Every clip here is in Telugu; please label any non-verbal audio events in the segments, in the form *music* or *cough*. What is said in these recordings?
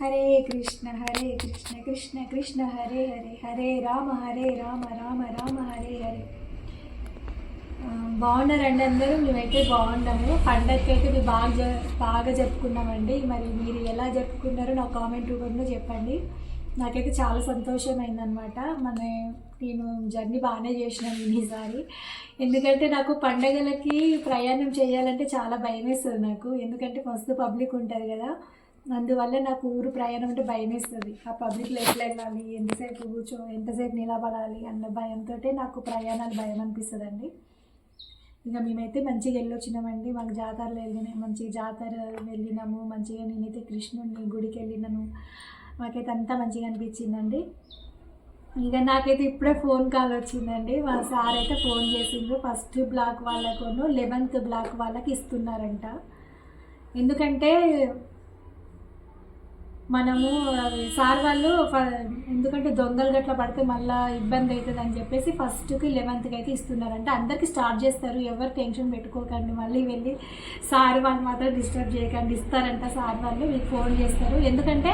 హరే కృష్ణ హరే కృష్ణ కృష్ణ కృష్ణ హరే హరే హరే రామ హరే రామ రామ రామ హరే హరే. బాగున్నారండి అందరూ? మేమైతే బాగున్నాము. పండగకి అయితే మేము బాగా జ బాగా జరుపుకున్నామండి. మరి మీరు ఎలా జరుపుకున్నారో నా కామెంట్ రూపంలో చెప్పండి. నాకైతే చాలా సంతోషమైందనమాట మన నేను జర్నీ బాగానే చేసినాను ఈసారి. ఎందుకంటే నాకు పండగలకి ప్రయాణం చేయాలంటే చాలా భయం వేస్తుంది నాకు. ఎందుకంటే మస్తు పబ్లిక్ ఉంటుంది కదా. అందువల్ల నాకు ఊరు ప్రయాణం అంటే భయం వేస్తుంది ఆ పబ్లిక్లో ఎట్లా వెళ్ళాలి ఎంతసేపు కూర్చో ఎంతసేపు నిలబడాలి అన్న భయంతో నాకు ప్రయాణాలు భయం అనిపిస్తుందండి ఇంకా మేమైతే మంచిగా వెళ్ళొచ్చినామండి. మాకు జాతరలో వెళ్ళినాయి. మంచి జాతర వెళ్ళినాము. మంచిగా నేనైతే కృష్ణుడిని గుడికి వెళ్ళినాను. మాకైతే అంతా మంచిగా అనిపించిందండి. ఇక నాకైతే ఇప్పుడే ఫోన్ కాల్ వచ్చిందండి. మా సార్ అయితే ఫోన్ చేసిండ్రు. ఫస్ట్ బ్లాక్ వాళ్ళకును లెవెన్త్ బ్లాక్ వాళ్ళకి ఇస్తున్నారంట. ఎందుకంటే మనము సార్ వాళ్ళు ఫ- ఎందుకంటే దొంగలు గట్ల పడితే మళ్ళీ ఇబ్బంది అవుతుంది అని చెప్పేసి ఫస్ట్కి లెవెన్త్కి అయితే ఇస్తున్నారంటే. అందరికీ స్టార్ట్ చేస్తారు. ఎవరు టెన్షన్ పెట్టుకోకండి మళ్ళీ వెళ్ళి సార్ వాళ్ళు మాత్రం డిస్టర్బ్ చేయకండి ఇస్తారంట సార్ వాళ్ళు మీకు ఫోన్ చేస్తారు. ఎందుకంటే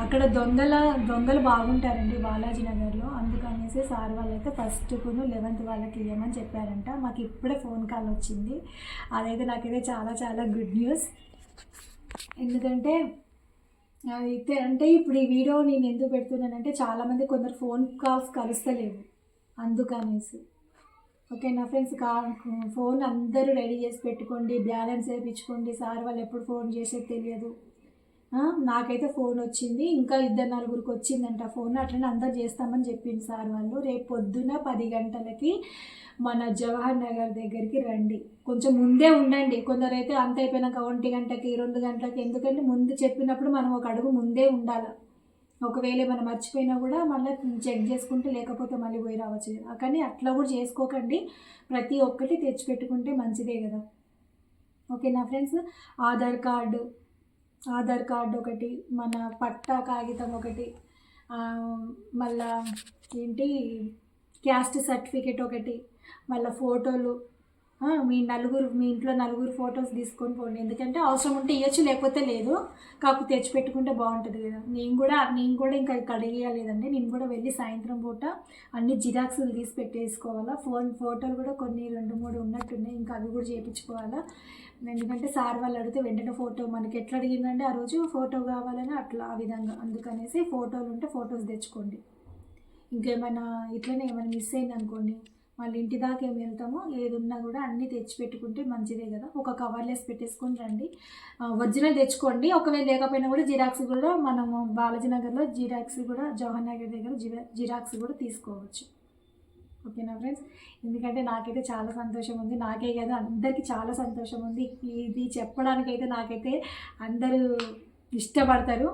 అక్కడ దొంగల దొంగలు బాగుంటారండి బాలాజీ నగర్లో. అందుకనేసి సార్ వాళ్ళైతే ఫస్ట్కును లెవెన్త్ వాళ్ళకి ఇవ్వమని చెప్పారంట. మాకు ఇప్పుడే ఫోన్ కాల్ వచ్చింది. అదైతే నాకైతే చాలా చాలా గుడ్ న్యూస్. ఎందుకంటే అయితే అంటే ఇప్పుడు ఈ వీడియో నేను ఎందుకు పెడుతున్నానంటే చాలామంది కొందరు ఫోన్ కాల్స్ కలుస్తలేవు. అందుకనేసి. ఓకే నా ఫ్రెండ్స్ కా ఫోన్ అందరూ రెడీ చేసి పెట్టుకోండి బ్యాలెన్స్ వేయించుకోండి సార్ వాళ్ళు ఎప్పుడు ఫోన్ చేసేది తెలియదు. నాకైతే ఫోన్ వచ్చింది. ఇంకా ఇద్దరు నలుగురికి వచ్చిందంట ఫోన్. అట్లనే అందరు చేస్తామని చెప్పింది సార్ వాళ్ళు. రేపు పొద్దున పది గంటలకి మన జవహర్ నగర్ దగ్గరికి రండి. కొంచెం ముందే ఉండండి. కొందరైతే అంత అయిపోయినాక ఒంటి గంటకి రెండు గంటలకి ఎందుకంటే ముందు చెప్పినప్పుడు మనం ఒక అడుగు ముందే ఉండాలి. ఒకవేళ మనం మర్చిపోయినా కూడా మళ్ళీ చెక్ చేసుకుంటే లేకపోతే మళ్ళీ పోయి రావచ్చు. కానీ అట్లా కూడా చేసుకోకండి. ప్రతి ఒక్కటి తెచ్చిపెట్టుకుంటే మంచిదే కదా. ఓకేనా friends? Aadhaar card Aadhaar card ఒకటి మన పట్టా కాగితం ఒకటి మళ్ళా ఏంటి క్యాస్ట్ సర్టిఫికేట్ ఒకటి మళ్ళీ ఫోటోలు మీ నలుగురు మీ ఇంట్లో నలుగురు ఫొటోస్ తీసుకొని పోండి. ఎందుకంటే అవసరం ఉంటే ఇవ్వచ్చు లేకపోతే లేదు. కాకపోతే తెచ్చి పెట్టుకుంటే బాగుంటుంది కదా. నేను కూడా నేను కూడా ఇంకా ఇక్కడ ఇవ్వలేదండి నేను కూడా వెళ్ళి సాయంత్రం పూట అన్ని జిరాక్సులు తీసి పెట్టేసుకోవాలా. ఫోన్ ఫోటోలు కూడా కొన్ని రెండు మూడు ఉన్నట్టున్నాయి. ఇంకా అవి కూడా చేయించుకోవాలా ఎందుకంటే సార్ వాళ్ళు అడిగితే వెంటనే ఫోటో మనకి ఎట్లా అడిగిందంటే ఆ రోజు ఫోటో కావాలని అట్లా ఆ విధంగా అందుకనేసి ఫోటోలు ఉంటే ఫొటోస్ తెచ్చుకోండి. ఇంకేమైనా ఇట్లనే ఏమైనా మిస్ అయింది అనుకోండి మళ్ళీ ఇంటి దాకా ఏమి వెళ్తామో ఏదున్నా కూడా అన్నీ తెచ్చి పెట్టుకుంటే మంచిదే కదా. ఒక కవర్లెస్ పెట్టేసుకొని రండి. ఒరిజినల్ తెచ్చుకోండి. ఒకవేళ లేకపోయినా కూడా జిరాక్స్ కూడా మనము బాలాజీ నగర్లో జిరాక్స్ కూడా జవహర్ నగర్ దగ్గర జిరా జిరాక్స్ కూడా తీసుకోవచ్చు. ఓకేనా ఫ్రెండ్స్? ఎందుకంటే నాకైతే చాలా సంతోషం ఉంది. నాకే కదా అందరికీ చాలా సంతోషం ఉంది. ఇది చెప్పడానికైతే నాకైతే అందరూ ఇష్టపడతారు.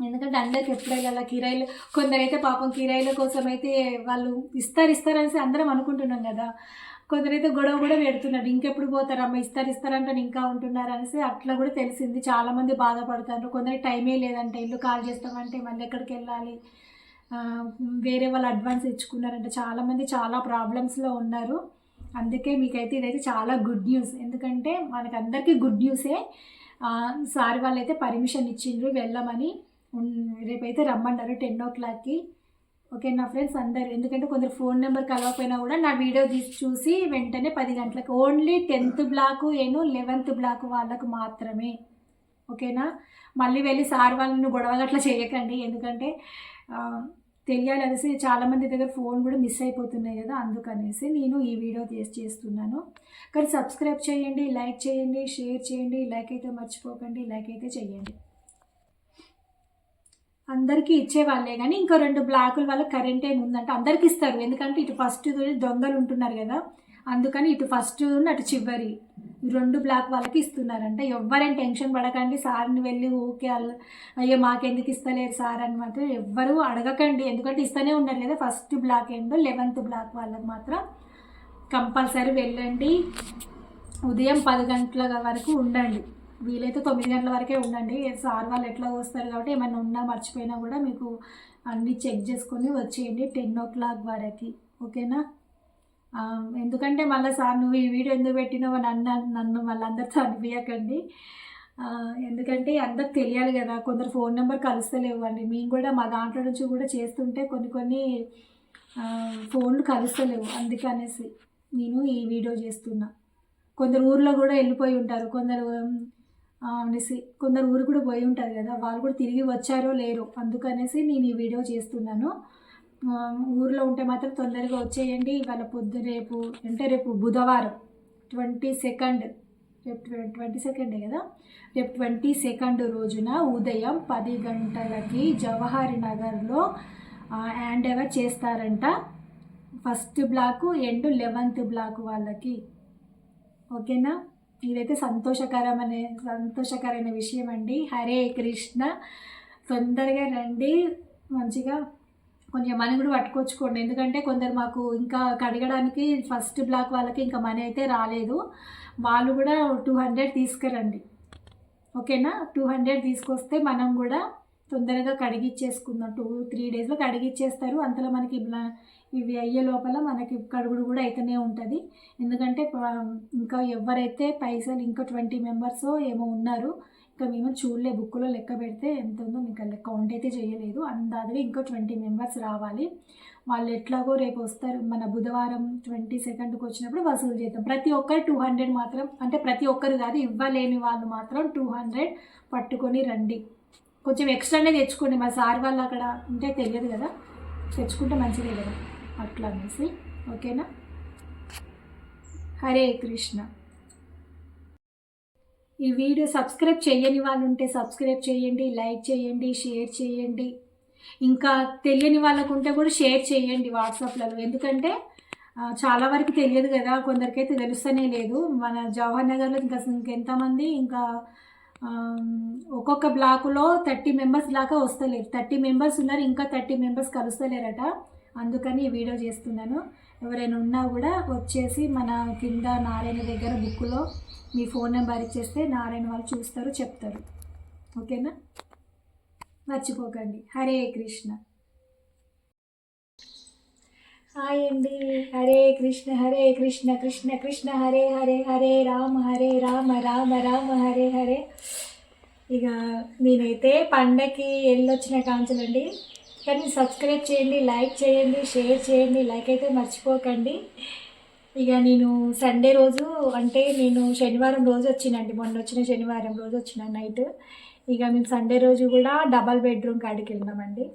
ఎందుకంటే అందరికి ఎప్పుడైనా అలా కిరాయిలు కొందరైతే పాపం కిరాయిల కోసం అయితే వాళ్ళు ఇస్తారు ఇస్తారనేసి అందరం అనుకుంటున్నాం కదా. కొందరైతే గొడవ కూడా పెడుతున్నారు. ఇంకెప్పుడు పోతారు అమ్మ ఇస్తారు ఇస్తారంటే ఇంకా ఉంటున్నారు అనేసి అట్లా కూడా తెలిసింది. చాలామంది బాధపడతారు. కొందరికి టైమే లేదంటే ఇల్లు కాల్ చేస్తామంటే మళ్ళీ ఎక్కడికి వెళ్ళాలి? వేరే వాళ్ళు అడ్వాన్స్ ఇచ్చుకున్నారంటే చాలామంది చాలా ప్రాబ్లమ్స్లో ఉన్నారు. అందుకే మీకైతే ఇదైతే చాలా గుడ్ న్యూస్ ఎందుకంటే మనకి అందరికీ గుడ్ న్యూసే సార్ వాళ్ళు అయితే పర్మిషన్ ఇచ్చిండ్రు వెళ్ళమని. రేపైతే రమ్మన్నారు టెన్ ఓ క్లాక్కి ఓకే నా ఫ్రెండ్స్ అందరు. ఎందుకంటే కొందరు ఫోన్ నెంబర్ కలవకపోయినా కూడా నా వీడియో తీసి చూసి వెంటనే పది గంటలకు ఓన్లీ టెన్త్ బ్లాక్ ఏను లెవెన్త్ బ్లాక్ వాళ్ళకు మాత్రమే. ఓకేనా మళ్ళీ వెళ్ళి సార్ వాళ్ళని గొడవ అట్లా చేయకండి. ఎందుకంటే తెలియాలనేసి తెలియాలి అనేసి చాలామంది దగ్గర ఫోన్ కూడా మిస్ అయిపోతున్నాయి కదా అందుకనేసి నేను ఈ వీడియో చేసి చేస్తున్నాను. కానీ సబ్స్క్రైబ్ చేయండి లైక్ చేయండి షేర్ చేయండి లైక్ అయితే మర్చిపోకండి లైక్ అయితే చేయండి. అందరికీ ఇచ్చేవాళ్ళే కానీ ఇంకో రెండు బ్లాకుల వల్ల కరెంట్ ఏమి ఉందంటే అందరికి ఇస్తారు. ఎందుకంటే ఇటు ఫస్ట్ దొంగలు ఉంటున్నారు కదా అందుకని ఇటు ఫస్ట్ అటు చివరి. రెండు బ్లాక్ వాళ్ళకి ఇస్తున్నారంట. ఎవరైనా టెన్షన్ పడకండి సార్ని వెళ్ళి ఊకే అయ్యో మాకెందుకు ఇస్తలేరు సార్ అని మాత్రం ఎవ్వరూ అడగకండి. ఎందుకంటే ఇస్తూనే ఉన్నారు కదా ఫస్ట్ బ్లాక్ ఏంటో లెవెన్త్ బ్లాక్ వాళ్ళకి మాత్రం కంపల్సరీ వెళ్ళండి. ఉదయం పది గంటల వరకు ఉండండి. వీలైతే తొమ్మిది గంటల వరకే ఉండండి. సార్ వాళ్ళు ఎట్లా వస్తారు కాబట్టి ఏమైనా ఉన్నా మర్చిపోయినా కూడా మీకు అన్నీ చెక్ చేసుకొని వచ్చేయండి టెన్ ఓ క్లాక్ వరకు. ఓకేనా? ఎందుకంటే మళ్ళీ సార్ నువ్వు ఈ వీడియో ఎందుకు పెట్టినావు నన్ను నన్ను మళ్ళీ అందరితో అనిపించకండి ఎందుకంటే అందరికి తెలియాలి కదా కొందరు ఫోన్ నెంబర్ కలుస్తలేవు అండి మేము కూడా మా దాంట్లో నుంచి కూడా చేస్తుంటే కొన్ని కొన్ని ఫోన్లు కలుస్తలేవు. అందుకనేసి నేను ఈ వీడియో చేస్తున్నా. కొందరు ఊర్లో కూడా వెళ్ళిపోయి ఉంటారు. కొందరు అనేసి కొందరు ఊరు కూడా పోయి ఉంటారు కదా వాళ్ళు కూడా తిరిగి వచ్చారో లేరో అందుకనేసి నేను ఈ వీడియో చేస్తున్నాను. ఊర్లో ఉంటే మాత్రం తొందరగా వచ్చేయండి. ఇవాళ పొద్దు రేపు అంటే రేపు బుధవారం ట్వంటీ సెకండ్ రేపు ట్వంటీ సెకండే కదా? రేపు ట్వంటీ సెకండ్ రోజున ఉదయం పది గంటలకి జవహర్ నగర్లో హ్యాండ్ ఓవర్ చేస్తారంట. First block and eleventh block వాళ్ళకి. ఓకేనా? ఇదైతే సంతోషకరమనే సంతోషకరమైన విషయం అండి హరే కృష్ణ. తొందరగా రండి. మంచిగా కొంచెం మనీ కూడా పట్టుకొచ్చుకోండి. ఎందుకంటే కొందరు మాకు ఇంకా కడగడానికి ఫస్ట్ బ్లాక్ వాళ్ళకి ఇంకా మనీ అయితే రాలేదు. వాళ్ళు కూడా టూ హండ్రెడ్ తీసుకురండి. ఓకేనా? టూ హండ్రెడ్ తీసుకొస్తే మనం కూడా తొందరగా కడిగిచ్చేసుకుందాం. టూ త్రీ డేస్లో కడిగిచ్చేస్తారు. అంతలో మనకి బ్లా- ఇవి అయ్యే లోపల మనకి కడుగుడు కూడా అయితేనే ఉంటుంది. ఎందుకంటే ఇంకా ఎవరైతే పైసలు ఇంకా ట్వంటీ మెంబర్స్ ఏమో ఉన్నారు ఇంకా మేము చూడలే బుక్లో లెక్క పెడితే ఎంత ఉందో మీకు లెక్క కౌంట్ అయితే చేయలేదు. అందాదిగా ఇంకో ట్వంటీ మెంబర్స్ రావాలి. వాళ్ళు ఎట్లాగో రేపు వస్తారు. మన బుధవారం ట్వంటీ సెకండ్కి వచ్చినప్పుడు వసూలు చేద్దాం. ప్రతి ఒక్కరు టూ హండ్రెడ్ మాత్రం అంటే ప్రతి ఒక్కరు కాదు ఇవ్వలేని వాళ్ళు మాత్రం టూ హండ్రెడ్ పట్టుకొని రండి. కొంచెం ఎక్స్ట్రానే తెచ్చుకోండి. మా సార్ వాళ్ళు అక్కడ ఉంటే తెలియదు కదా. తెచ్చుకుంటే మంచిదే కదా. అట్లా అనేసి. ఓకేనా? హరే కృష్ణ. ఈ వీడియో సబ్స్క్రైబ్ చేయని వాళ్ళు ఉంటే సబ్స్క్రైబ్ చేయండి లైక్ చేయండి షేర్ చేయండి. ఇంకా తెలియని వాళ్ళకు ఉంటే కూడా షేర్ చేయండి వాట్సాప్లలో. ఎందుకంటే చాలా వరకు తెలియదు కదా కొందరికైతే తెలుస్తూనే లేదు. మన జవహర్ నగర్లో ఇంకా ఇంకెంతమంది ఇంకా ఒక్కొక్క బ్లాకులో థర్టీ మెంబర్స్ దాకా వస్తలేరు. థర్టీ మెంబర్స్ ఉన్నారు ఇంకా థర్టీ మెంబర్స్ కలుస్తలేరట. అందుకని ఈ వీడియో చేస్తున్నాను. ఎవరైనా ఉన్నా కూడా వచ్చేసి మన కింద నారాయణ దగ్గర బుక్లో మీ ఫోన్ నెంబర్ ఇచ్చేస్తే నారాయణ వాళ్ళు చూస్తారు చెప్తారు. ఓకేనా? మర్చిపోకండి. హరే కృష్ణ. హాయ్ అండి. హరే కృష్ణ హరే కృష్ణ కృష్ణ కృష్ణ హరే హరే హరే రామ హరే రామ రామ రామ హరే హరే. ఇక నేనైతే పండగకి వెళ్ళొచ్చిన కాంచులండి. కానీ సబ్స్క్రైబ్ చేయండి లైక్ చేయండి షేర్ చేయండి లైక్ అయితే మర్చిపోకండి. ఇక నేను సండే రోజు అంటే నేను శనివారం రోజు వచ్చినండి. మొన్న వచ్చిన శనివారం రోజు వచ్చిన నైట్. ఇక మేము సండే రోజు కూడా డబల్ బెడ్రూమ్ కాడికి వెళ్ళినామండి.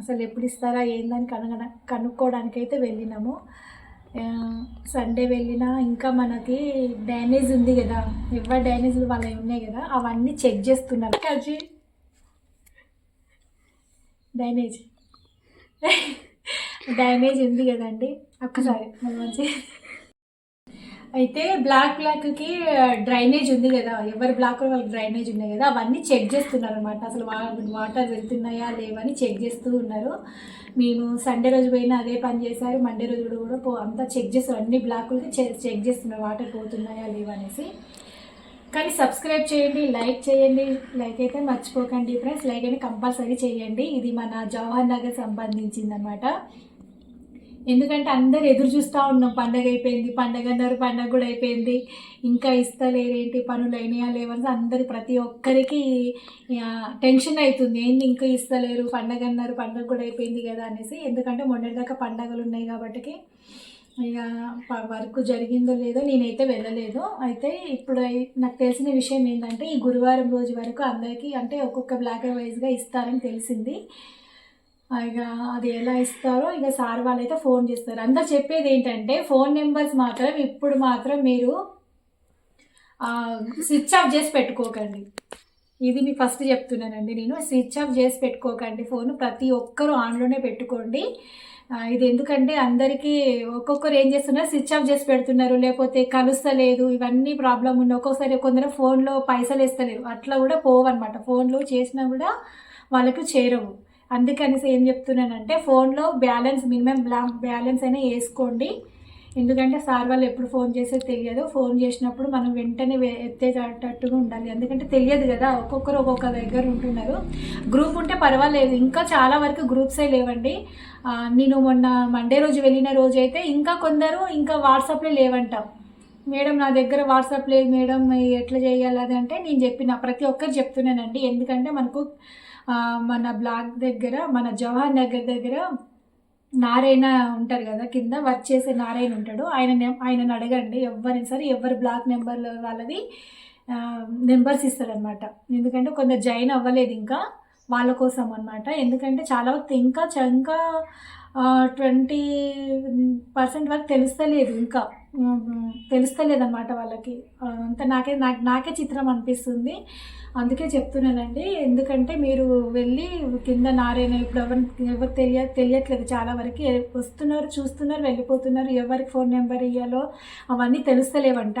అసలు ఎప్పుడు ఇస్తారా ఏందని కనుగొన కనుక్కోవడానికి అయితే వెళ్ళినాము. సండే వెళ్ళినా ఇంకా మనకి డ్యామేజ్ ఉంది కదా. ఎవరి డ్యామేజ్లు వాళ్ళవి ఉన్నాయి కదా అవన్నీ చెక్ చేస్తున్నారు కజీ డ్యామేజ్. *laughs* డ్యామేజ్ ఉంది కదండి. ఒక్కసారి మంచి అయితే బ్లాక్ బ్లాక్కి డ్రైనేజ్ ఉంది కదా. ఎవరి బ్లాక్ వాళ్ళకి డ్రైనేజ్ ఉన్నాయి కదా. అవన్నీ చెక్ చేస్తున్నారు అనమాట అసలు వాటర్ వెళ్తున్నాయా లేవని చెక్ చేస్తూ ఉన్నారు. మేము సండే రోజు పోయినా అదే పని చేశారు. మండే రోజు కూడా పో అంతా చెక్ చేస్తారు. అన్ని బ్లాకులకి చెక్ చేస్తున్నారు. వాటర్ పోతున్నాయా లేవనేసి కానీ సబ్స్క్రైబ్ చేయండి లైక్ చేయండి. లైక్ అయితే మర్చిపోకండి ఫ్రెండ్స్ లైక్ అయితే కంపల్సరీ చేయండి. ఇది మన జవహర్ నగర్ సంబంధించింది అనమాట ఎందుకంటే అందరు ఎదురు చూస్తూ ఉన్నాం. పండగ అయిపోయింది పండగ అన్నారు పండగ కూడా అయిపోయింది. ఇంకా ఇస్తలేరేంటి పనులు అయినాయా లేవని అందరు ప్రతి ఒక్కరికి టెన్షన్ అవుతుంది. ఏంది ఇంకా ఇస్తలేరు పండగ అన్నారు పండగ కూడా అయిపోయింది కదా అనేసి. ఎందుకంటే మొన్నటిదాకా పండగలు ఉన్నాయి కాబట్టి ఇక వర్క్ జరిగిందో లేదో నేనైతే వెళ్ళలేదు. అయితే ఇప్పుడు నాకు తెలిసిన విషయం ఏంటంటే ఈ గురువారం రోజు వరకు అందరికీ అంటే ఒక్కొక్క బ్లాక్ అండ్ వైజ్గా ఇస్తారని తెలిసింది. ఇక అది ఎలా ఇస్తారో ఇక సార్ వాళ్ళైతే ఫోన్ చేస్తారు. అందరు చెప్పేది ఏంటంటే ఫోన్ నెంబర్స్ మాత్రం ఇప్పుడు మాత్రం మీరు స్విచ్ ఆఫ్ చేసి పెట్టుకోకండి. ఇది మీ ఫస్ట్ చెప్తున్నానండి నేను. స్విచ్ ఆఫ్ చేసి పెట్టుకోకండి ఫోన్. ప్రతి ఒక్కరూ ఆన్లోనే పెట్టుకోండి. ఇది ఎందుకంటే అందరికీ ఒక్కొక్కరు ఏం చేస్తున్నారు? స్విచ్ ఆఫ్ చేసి పెడుతున్నారు. లేకపోతే కలుస్తలేదు. ఇవన్నీ ప్రాబ్లం ఉంది ఒక్కొక్కసారి కొందరు ఫోన్లో పైసలు వేస్తలేరు. అట్లా కూడా పోవన్నమాట. ఫోన్లో చేసినా కూడా వాళ్ళకు చేరవు. అందుకనేసి ఏం చెప్తున్నానంటే ఫోన్లో బ్యాలెన్స్ మినిమం బ్యాలెన్స్ అయినా వేసుకోండి. ఎందుకంటే సార్ వాళ్ళు ఎప్పుడు ఫోన్ చేసేది తెలియదు. ఫోన్ చేసినప్పుడు మనం వెంటనే ఎత్తేటట్టుగా ఉండాలి. ఎందుకంటే తెలియదు కదా ఒక్కొక్కరు ఒక్కొక్క దగ్గర ఉంటున్నారు. గ్రూప్ ఉంటే పర్వాలేదు. ఇంకా చాలా వరకు గ్రూప్సే లేవండి. నేను మొన్న మండే రోజు వెళ్ళిన రోజు అయితే ఇంకా కొందరు ఇంకా వాట్సాప్లో లేవంటాం. మేడం నా దగ్గర వాట్సాప్ లేదు మేడం ఎట్లా చేయాలి అది అంటే నేను చెప్పిన ప్రతి ఒక్కరు చెప్తున్నానండి. ఎందుకంటే మనకు మన బ్లాక్ దగ్గర మన జవహర్ నగర్ దగ్గర నారాయణ ఉంటారు కదా కింద వర్క్ చేసే నారాయణ ఉంటాడు. ఆయన ఆయనను అడగండి. ఎవరైనా సరే ఎవరి బ్లాక్ నెంబర్లు వాళ్ళది నెంబర్స్ ఇస్తారనమాట ఎందుకంటే కొందరు జాయిన్ అవ్వలేదు ఇంకా వాళ్ళ కోసం అనమాట ఎందుకంటే చాలా వరకు ఇంకా చంకా ఇంకా ట్వంటీ పర్సెంట్ వరకు తెలుస్తలేదు ఇంకా. తెలుస్తలేదన్నమాట వాళ్ళకి. అంతా అంత నాకే నాకు నాకే చిత్రం అనిపిస్తుంది. అందుకే చెప్తున్నానండి. ఎందుకంటే మీరు వెళ్ళి కింద నారాయణ ఇప్పుడు ఎవరికి ఎవరు తెలియ తెలియట్లేదు. చాలా వరకు వస్తున్నారు చూస్తున్నారు వెళ్ళిపోతున్నారు. ఎవరికి ఫోన్ నెంబర్ ఇవ్వాలో అవన్నీ తెలుస్తలేవంట.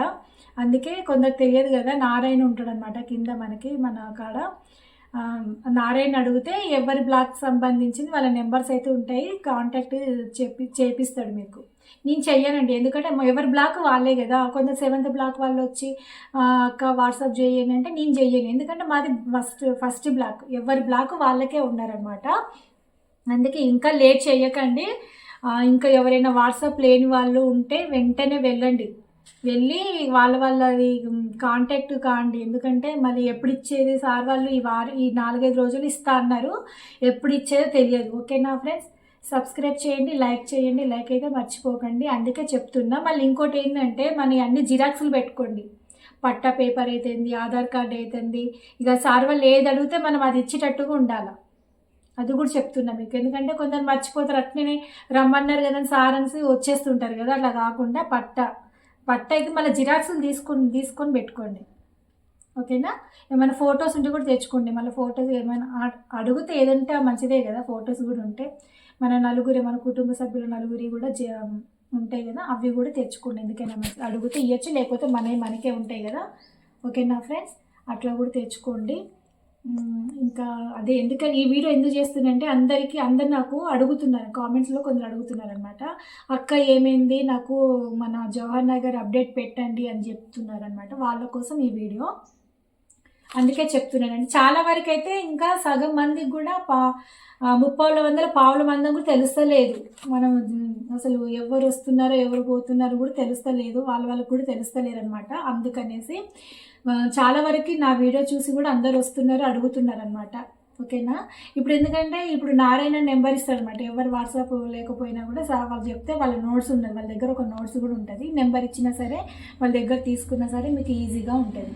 అందుకే కొందరు తెలియదు కదా నారాయణ ఉంటాడనమాట కింద మనకి మన కాడ. నారాయణ అడిగితే ఎవరి బ్లాక్ సంబంధించింది వాళ్ళ నెంబర్స్ అయితే ఉంటాయి. కాంటాక్ట్ చెప్పి చేపిస్తాడు మీకు. నేను చెయ్యనండి. ఎందుకంటే ఎవరి బ్లాక్ వాళ్ళే కదా. కొంత సెవెంత్ బ్లాక్ వాళ్ళు వచ్చి అక్క వాట్సాప్ చేయను అంటే నేను చెయ్యను. ఎందుకంటే మాది ఫస్ట్ ఫస్ట్ బ్లాక్. ఎవరి బ్లాక్ వాళ్ళకే ఉన్నారనమాట. అందుకే ఇంకా లేట్ చేయకండి ఇంకా ఎవరైనా వాట్సాప్ లేని వాళ్ళు ఉంటే వెంటనే వెళ్ళండి. వెళ్ళి వాళ్ళ వాళ్ళది కాంటాక్ట్ కాండి. ఎందుకంటే మళ్ళీ ఎప్పుడు ఇచ్చేది సార్ వాళ్ళు ఈ వారం ఈ నాలుగైదు రోజులు ఇస్తా అన్నారు. ఎప్పుడు ఇచ్చేదో తెలియదు. ఓకేనా ఫ్రెండ్స్? సబ్స్క్రైబ్ చేయండి లైక్ చేయండి లైక్ అయితే మర్చిపోకండి. అందుకే చెప్తున్నా మళ్ళీ ఇంకోటి ఏంటంటే మన అన్ని జిరాక్స్లు పెట్టుకోండి. పట్టా పేపర్ అయితేంది ఆధార్ కార్డ్ అయితేంది ఇక సార్ వాళ్ళు ఏది అడిగితే మనం అది ఇచ్చేటట్టుగా ఉండాలి. అది కూడా చెప్తున్నా మీకు. ఎందుకంటే కొందరు మర్చిపోతారు అట్లనే రమ్మన్నారు కదా అని సార్ అనేసి వచ్చేస్తుంటారు కదా అలా కాకుండా పట్ట పట్ట అయితే మళ్ళీ జిరాక్స్లు తీసుకొని తీసుకొని పెట్టుకోండి. ఓకేనా? ఏమైనా ఫొటోస్ ఉంటే కూడా తెచ్చుకోండి. మళ్ళీ ఫొటోస్ ఏమైనా అడిగితే ఏదంటే మంచిదే కదా ఫొటోస్ కూడా ఉంటే. మన నలుగురి మన కుటుంబ సభ్యులు నలుగురి కూడా జ- ఉంటాయి కదా అవి కూడా తెచ్చుకోండి. ఎందుకైనా మంచిది అడిగితే ఇవ్వచ్చు లేకపోతే మనవి మనకే ఉంటాయి కదా. ఓకేనా ఫ్రెండ్స్ అట్లా కూడా తెచ్చుకోండి. ఇంకా అదే ఎందుకని ఈ వీడియో ఎందుకు చేస్తున్నానంటే అందరికీ అందరు నాకు అడుగుతున్నారు. కామెంట్స్లో కొందరు అడుగుతున్నారు అనమాట అక్క ఏమైంది? నాకు మన జవహర్ నగర్ అప్డేట్ పెట్టండి అని చెప్తున్నారు అనమాట వాళ్ళ కోసం ఈ వీడియో. అందుకే చెప్తున్నానండి. చాలా వరకు అయితే ఇంకా సగం మందికి కూడా పా ముప్పావుల వందల పావుల మందం కూడా తెలుస్తలేదు. మనం అసలు ఎవరు వస్తున్నారో ఎవరు పోతున్నారో కూడా తెలుస్తలేదు. వాళ్ళ వాళ్ళకి కూడా తెలుస్తలేరు అనమాట అందుకనేసి చాలా వరకు నా వీడియో చూసి కూడా అందరు వస్తున్నారు అడుగుతున్నారు అనమాట ఓకేనా? ఇప్పుడు ఎందుకంటే ఇప్పుడు నారాయణ నెంబర్ ఇస్తారనమాట ఎవరు వాట్సాప్ లేకపోయినా కూడా వాళ్ళు చెప్తే వాళ్ళ నోట్స్ ఉన్నది వాళ్ళ దగ్గర ఒక నోట్స్ కూడా ఉంటుంది. నెంబర్ ఇచ్చినా సరే వాళ్ళ దగ్గర తీసుకున్నా సరే మీకు ఈజీగా ఉంటుంది.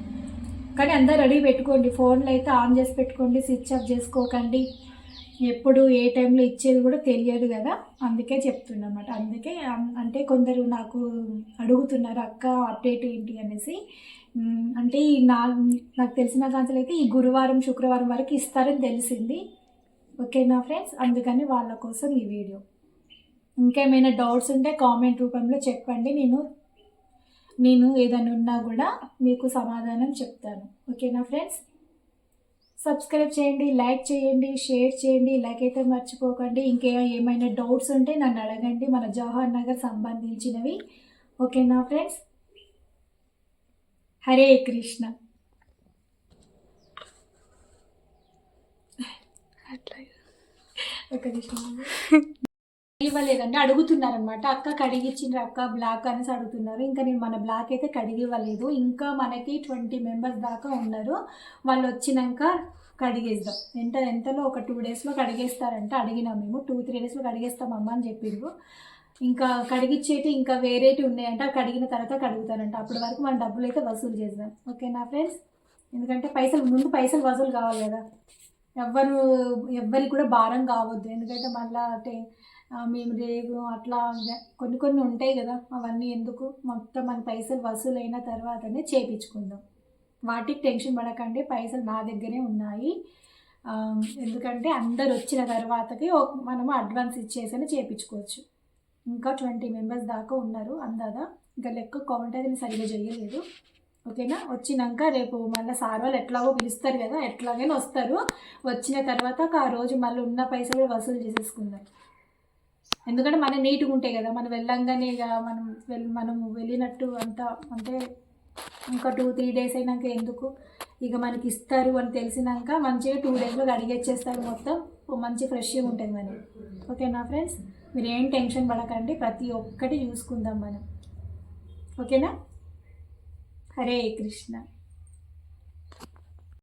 కానీ అందరు రెడీ పెట్టుకోండి. ఫోన్లో అయితే ఆన్ చేసి పెట్టుకోండి. స్విచ్ ఆఫ్ చేసుకోకండి. ఎప్పుడు ఏ టైంలో ఇచ్చేది కూడా తెలియదు కదా. అందుకే చెప్తున్నా అనమాట అందుకే అంటే కొందరు నాకు అడుగుతున్నారు అక్క అప్డేట్ ఏంటి? అనేసి. అంటే ఈ నా నాకు తెలిసిన కాంచెలు అయితే ఈ గురువారం శుక్రవారం వరకు ఇస్తారని తెలిసింది. ఓకేనా ఫ్రెండ్స్? అందుకని వాళ్ళ కోసం ఈ వీడియో. ఇంకేమైనా డౌట్స్ ఉంటే కామెంట్ రూపంలో చెప్పండి. నేను నేను ఏదైనా ఉన్నా కూడా మీకు సమాధానం చెప్తాను. ఓకేనా ఫ్రెండ్స్? సబ్స్క్రైబ్ చేయండి లైక్ చేయండి షేర్ చేయండి లైక్ అయితే మర్చిపోకండి. ఇంకే ఏమైనా డౌట్స్ ఉంటే నన్ను అడగండి. మన జవహర్ నగర్ సంబంధించినవి. ఓకేనా ఫ్రెండ్స్? హరే కృష్ణ. ఒక నిమిషం. ఇవ్వలేదండి అడుగుతున్నారనమాట అక్క కడిగిచ్చిండ్రు అక్క బ్లాక్ అనేసి అడుగుతున్నారు. ఇంకా నేను మన బ్లాక్ అయితే కడిగి ఇవ్వలేదు ఇంకా మనకి ట్వంటీ మెంబర్స్ దాకా ఉన్నారు. వాళ్ళు వచ్చినాక కడిగేద్దాం. ఎంత ఎంతలో? ఒక టూ డేస్లో కడిగేస్తారంటే. అడిగినాం మేము. టూ త్రీ డేస్లో కడిగేస్తామమ్మా అని చెప్పిండ్రు ఇంకా కడిగిచ్చేటి ఇంకా వేరేటి ఉన్నాయంటే. అవి కడిగిన తర్వాత కడుగుతారంట. అప్పటి వరకు మన డబ్బులు అయితే వసూలు చేద్దాం. ఓకేనా ఫ్రెండ్స్? ఎందుకంటే పైసలు ముందు పైసలు వసూలు కావాలి కదా. ఎవ్వరు ఎవ్వరికి కూడా భారం కావద్దు. ఎందుకంటే మళ్ళా అంటే మేము రేగు అట్లా కొన్ని కొన్ని ఉంటాయి కదా అవన్నీ ఎందుకు? మొత్తం మన పైసలు వసూలైన తర్వాతనే చేపించుకుందాం. వాటికి టెన్షన్ పడకండి పైసలు నా దగ్గరే ఉన్నాయి. ఎందుకంటే అందరు వచ్చిన తర్వాతకి మనము అడ్వాన్స్ ఇచ్చేసని చేపించుకోవచ్చు. ఇంకా ట్వంటీ మెంబర్స్ దాకా ఉన్నారు అందాదా? ఇంకా లెక్క కౌంట్ అయితే నేను సరిగ్గా చేయలేదు. ఓకేనా? వచ్చినాక రేపు మళ్ళీ సార్ వాళ్ళు ఎట్లాగో పిలుస్తారు కదా ఎట్లాగైనా వస్తారు. వచ్చిన తర్వాత ఆ రోజు మళ్ళీ ఉన్న పైసలు కూడా వసూలు చేసేసుకుందాం. ఎందుకంటే మనం నీట్గా ఉంటాయి కదా మనం వెళ్ళంగానే ఇక మనం వెళ్ మనము వెళ్ళినట్టు అంతా అంటే ఇంకా టూ త్రీ డేస్ అయినాక ఎందుకు? ఇక మనకి ఇస్తారు అని తెలిసినాక మంచిగా టూ డేస్లో అడిగేచ్చేస్తారు మొత్తం. మంచి ఫ్రెష్గా ఉంటుంది మనకి ఓకేనా ఫ్రెండ్స్? మీరు ఏం టెన్షన్ పడకండి ప్రతి ఒక్కటి చూసుకుందాం మనం. ఓకేనా? హరే కృష్ణ